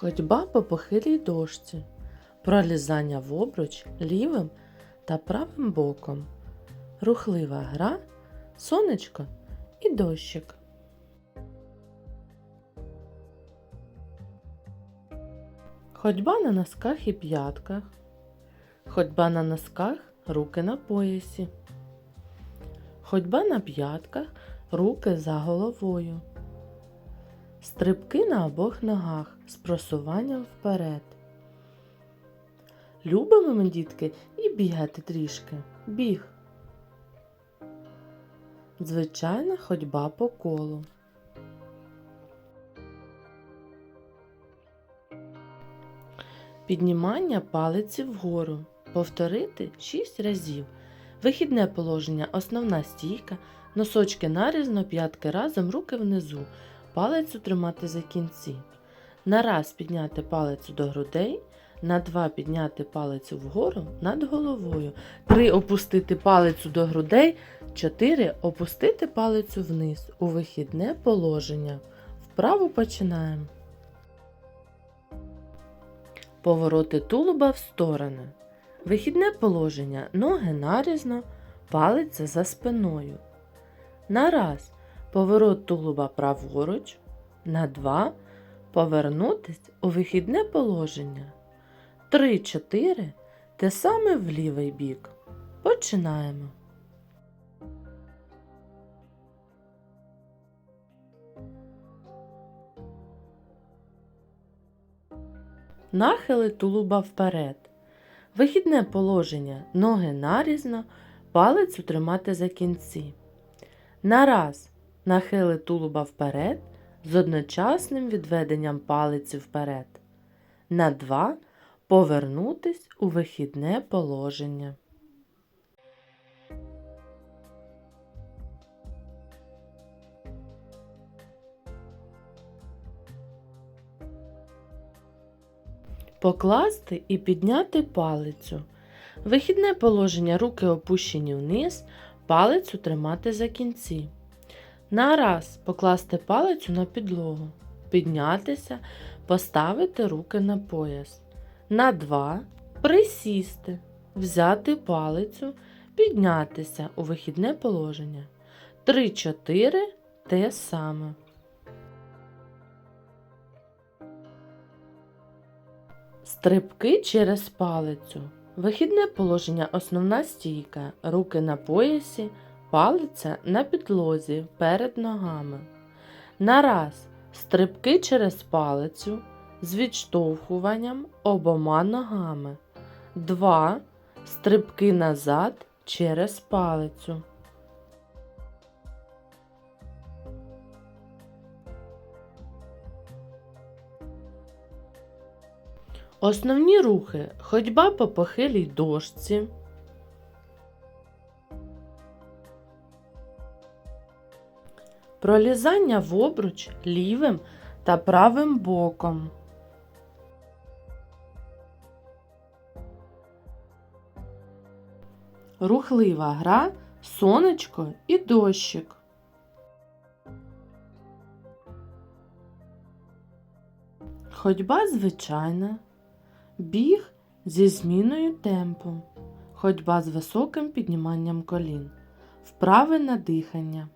Ходьба по похилій дошці, пролізання в обруч лівим та правим боком, рухлива гра, сонечко і дощик. Ходьба на носках і п'ятках. Ходьба на носках, руки на поясі. Ходьба на п'ятках, руки за головою. Стрибки на обох ногах з просуванням вперед. Любимо ми, дітки, і бігати трішки. Біг. Звичайна ходьба по колу. Піднімання палиці вгору. Повторити 6 разів. Вихідне положення, основна стійка, носочки нарізно, п'ятки разом, руки внизу. Палицю тримати за кінці. На раз підняти палицю до грудей, на два підняти палицю вгору над головою. Три опустити палицю до грудей, чотири опустити палицю вниз у вихідне положення. Вправо починаємо. Повороти тулуба в сторони. Вихідне положення. Ноги нарізно, палиця за спиною. На раз поворот тулуба праворуч. На два повернутись у вихідне положення. Три-чотири те саме в лівий бік. Починаємо. Нахили тулуба вперед. Вихідне положення. Ноги нарізно, палицю тримати за кінці. На раз нахили тулуба вперед з одночасним відведенням палиці вперед. На два повернутись у вихідне положення. Покласти і підняти палицю. Вихідне положення руки опущені вниз, палицю тримати за кінці. На раз покласти палицю на підлогу, піднятися, поставити руки на пояс. На два присісти, взяти палицю, піднятися у вихідне положення. Три-чотири те саме. Стрибки через палицю. Вихідне положення основна стійка. Руки на поясі, палиця на підлозі перед ногами. На раз стрибки через палицю з відштовхуванням обома ногами. Два стрибки назад через палицю. Основні рухи ходьба по похилій дошці. Пролізання в обруч лівим та правим боком. Рухлива гра, сонечко і дощик. Ходьба звичайна. Біг зі зміною темпу. Ходьба з високим підніманням колін. Вправи на дихання.